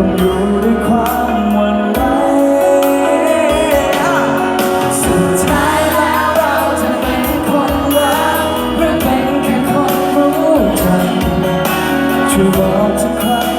ต้องอยู่ด้วยความสุดท้ายแล้วเราจะเป็นคนรักหรือเป็นแค่คนรู้จักช่วยบอกสักครั้ง